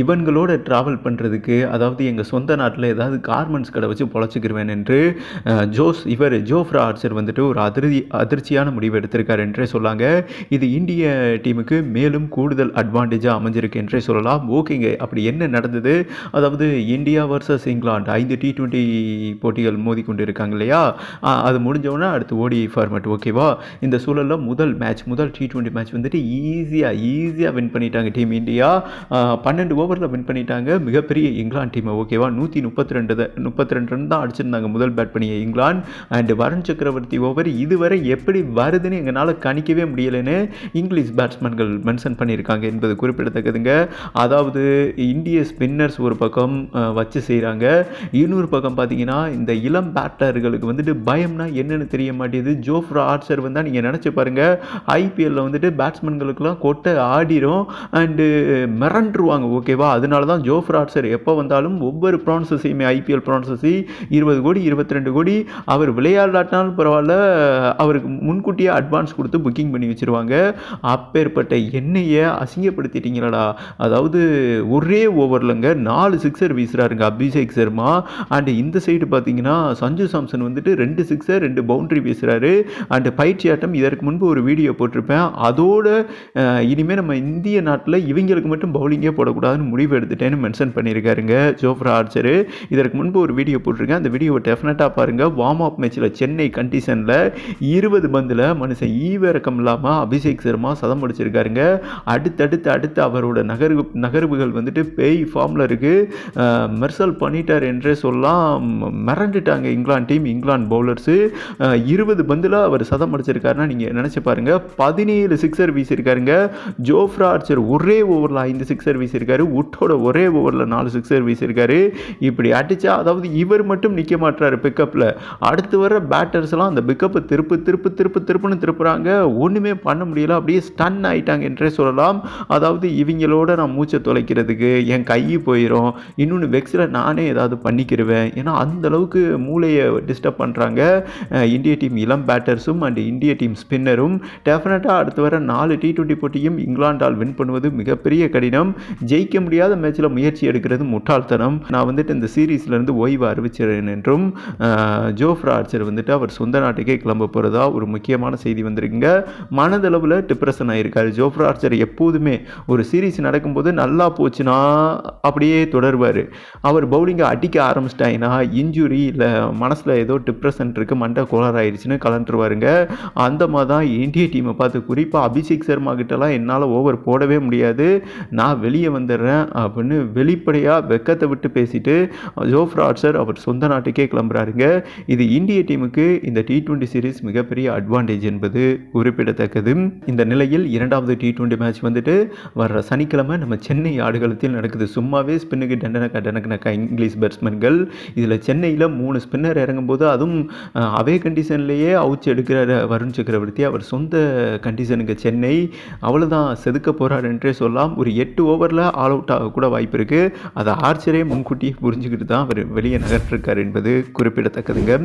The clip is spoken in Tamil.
இவன்களோட ட்ராவல் பண்ணுறதுக்கு அதாவது எங்கள் சொந்த நாட்டில் ஏதாவது கார்மெண்ட்ஸ் கடை வச்சு பொழைச்சிக்கிருவேன் என்று ஜோஸ் இவர் ஜோஃப்ரா ஆர்ச்சர் வந்துட்டு ஒரு அதிர்ச்சி அதிர்ச்சியான முடிவு எடுத்திருக்கார் என்றே சொல்லாங்க. இது இந்திய டீமுக்கு மேலும் கூடுதல் அட்வான்டேஜாக அமைஞ்சிருக்கு என்றே சொல்லலாம். ஓகேங்க அப்படி என்ன நடந்தது? அதாவது இந்தியா வர்சஸ் இங்கிலாந்து ஐந்து டி ட்வெண்ட்டி போட்டிகள் மோதி கொண்டு இருக்காங்க இல்லையா அது முடிஞ்சவொன்னே அடுத்து ஓடி ஃபார்மேட் ஓகேவா இந்த சூழலில் முதல் மேட்ச் முதல் டி ட்வெண்ட்டி மேட்ச் வந்துட்டு ஈஸியாக ஈஸியாக வின் பண்ணிட்டாங்க டீம் இந்தியா. பன்னெண்டு ஓவரில் வின் பண்ணிட்டாங்க. மிகப்பெரிய இங்கிலாந்து டீமை. ஓகேவா? நூற்றி முப்பத்தி ரெண்டு முப்பத்தி ரெண்டு ரன் தான் அடிச்சிருந்தாங்க முதல் பேட் பண்ணிய இங்கிலாந்து. அண்ட் வருண் சக்கரவர்த்தி ஓவர் இதுவரை எப்படி வருதுன்னு எங்களால் கணிக்கவே முடியலைன்னு இங்கிலீஷ் பேட்ஸ்மேன்கள் மென்ஷன் பண்ணியிருக்காங்க என்பது குறிப்பிடத்தக்கதுங்க. அதாவது இந்திய ஸ்பின்னர்ஸ் ஒரு பக்கம் வச்சு செய்கிறாங்க இன்னொரு பக்கம் பார்த்தீங்கன்னா இந்த இளம் பேட்டர்களுக்கு வந்துட்டு பயம்னா என்னென்னு தெரிய மாட்டேங்குது. ஜோஃப்ரா ஆர்ச்சர் வந்தால் நீங்கள் நினச்சி பாருங்கள் ஐபிஎல்லில் வந்துட்டு பேட்ஸ்மேன்களுக்கெல்லாம் கொட்டை ஆடிரும். அண்டு மிரண்டுருவாங்க ஓகே ஓகேவா? அதனால தான் ஜோ ஆர்ச்சர் எப்போ வந்தாலும் ஒவ்வொரு ப்ரான்சஸையுமே ஐபிஎல் ப்ரான்சஸி இருபது கோடி இருபத்தி ரெண்டு கோடி அவர் விளையாடாட்டினாலும் பரவாயில்ல அவருக்கு முன்கூட்டியே அட்வான்ஸ் கொடுத்து புக்கிங் பண்ணி வச்சுருவாங்க. அப்பேற்பட்ட எண்ணெயை அசிங்கப்படுத்திட்டீங்களடா. அதாவது ஒரே ஓவர்லங்க நாலு சிக்ஸர் வீசுகிறாருங்க அபிஷேக் சர்மா. அண்ட் இந்த சைடு பார்த்தீங்கன்னா சஞ்சு சாம்சன் வந்துட்டு ரெண்டு சிக்ஸர் ரெண்டு பவுண்ட்ரி வீசுகிறாரு அண்ட் பயிற்சி ஆட்டம் இதற்கு முன்பு ஒரு வீடியோ போட்டிருப்பேன். அதோட இனிமேல் நம்ம இந்திய நாட்டில் இவங்களுக்கு மட்டும் பவுலிங்கே ஏதாவது முடிவு எடுத்துட்டேன்னு மென்ஷன் பண்ணியிருக்காருங்க. ஜோஃப்ரா ஆர்ச்சரு இதற்கு முன்பு ஒரு வீடியோ போட்டிருக்கேன். அந்த வீடியோவை டெஃபினட்டாக பாருங்கள் வார்ம் அப் மேட்ச்சில் சென்னை கண்டிஷனில் இருபது பந்தில் மனுஷன் ஈவிறக்கம் இல்லாமல் அபிஷேக் சர்மா சதம் அடிச்சிருக்காருங்க. அடுத்தடுத்து அடுத்து அவரோட நகர்வு நகர்வுகள் வந்துட்டு பேய் ஃபார்மில் இருக்குது மெர்சல் பண்ணிட்டார் என்றே சொல்லலாம் மிரண்டுட்டாங்க இங்கிலாந்து டீம் இங்கிலாந்து பவுலர்ஸு இருபது பந்தில் அவர் சதம் அடிச்சிருக்காருன்னா நீங்கள் நினச்சி பாருங்கள் பதினேழு சிக்ஸர் வீசியிருக்காருங்க. ஜோஃப்ரா ஆர்ச்சர் ஒரே ஓவரில் ஐந்து சிக்ஸர் வீசியிருக்காரு. உட்டோட ஒரே ஓவரில் நாலு சிக்ஸர் வீசியிருக்காரு. இப்படி அடிச்சா அதாவது இவர் மட்டும் நிற்க மாட்டுறாரு பிக்கப்பில் அடுத்து வர பேட்டர்ஸ்லாம் அந்த பிக்கப்பை திருப்பு திருப்பு திருப்பு திருப்புன்னு திருப்புறாங்க. ஒன்றுமே பண்ண முடியல. அப்படியே ஸ்டன் ஆயிட்டாங்க என்றே சொல்லலாம். அதாவது இவங்களோட நான் மூச்சை தொலைக்கிறதுக்கு என் கை போயிடும் இன்னொன்று வெக்ஸில் நானே ஏதாவது பண்ணிக்கிடுவேன் ஏன்னா அந்த அளவுக்கு மூளையை டிஸ்டர்ப் பண்ணுறாங்க இந்திய டீம் இளம் பேட்டர்ஸும் அண்ட் இந்திய டீம் ஸ்பின்னரும் டெஃபினட்டாக அடுத்து வர நாலு டி ட்வெண்ட்டி போட்டியும் இங்கிலாண்டால் வின் பண்ணுவது மிகப்பெரிய கடினம். ஜெயிக்க முடியாத மேட்ச்சில் முயற்சி எடுக்கிறது முட்டாள்தனம். நான் வந்துட்டு இந்த சீரீஸ்லேருந்து ஓய்வு அறிவிச்சிறேன் என்றும் ஜோஃப்ரா ஆர்ச்சர் வந்துட்டு அவர் சொந்த நாட்டுக்கே கிளம்ப போகிறதா ஒரு முக்கியமான செய்தி வந்திருக்குங்க. மனதளவில் டிப்ரெஷன் ஆகியிருக்காரு ஜோஃப்ரா ஆர்ச்சர் எப்போதுமே ஒரு சீரீஸ் நடக்கும்போது நல்லா போச்சுன்னா அப்படியே தொடருவார். அவர் பவுலிங்கை அடிக்க ஆரம்பிச்சிட்டாங்கன்னா இன்ஜுரி இல்லை மனசில் ஏதோ டிப்ரெஷன் இருக்குது மண்டை கோளாறு ஆயிடுச்சுன்னு கலந்துருவாருங்க. அந்த மாதிரி தான் இந்திய டீமை பார்த்து குறிப்பாக அபிஷேக் சர்மா கிட்டலாம் என்னால் ஓவர் போடவே முடியாது. நான் வெளியே வந்துடுறேன் அப்படின்னு வெளிப்படையாக வெக்கத்தை விட்டு பேசிட்டு ஜோஃப்ரா ஆர்ச்சர் அவர் சொந்த நாட்டுக்கே கிளம்புறாருங்க. இது இந்திய டீமுக்கு இந்த டி டுவெண்ட்டி சீரிஸ் மிகப்பெரிய அட்வான்டேஜ் என்பது குறிப்பிடத்தக்கது. இந்த நிலையில் இரண்டாவது டி டுவெண்ட்டி மேட்ச் வந்துட்டு வர்ற சனிக்கிழமை நம்ம சென்னை ஆடுகளத்தில் நடக்குது. சும்மாவே ஸ்பின்னுக்கு டண்டனக்கா டனக்கனக்கா இங்கிலீஷ் பேட்ஸ்மேன்கள் இதில் சென்னையில் மூணு ஸ்பின்னர் இறங்கும்போது அதுவும் அவே கண்டிஷன்லேயே அவுச்சு எடுக்கிற வருண் சக்கரவர்த்தி. அவர் சொந்த கண்டிஷனுக்கு சென்னை. அவ்வளோதான் செதுக்க போகிறார் என்றே சொல்லலாம். ஒரு எட்டு ஓவரில் ஆல் அவுட் ஆக கூட வாய்ப்பு இருக்குது அதை ஆர்ச்சரே முன்கூட்டியே புரிஞ்சுக்கிட்டு தான் அவர் வெளியே நகர்த்திருக்கார் என்பது குறிப்பிடத்தக்கதுங்க.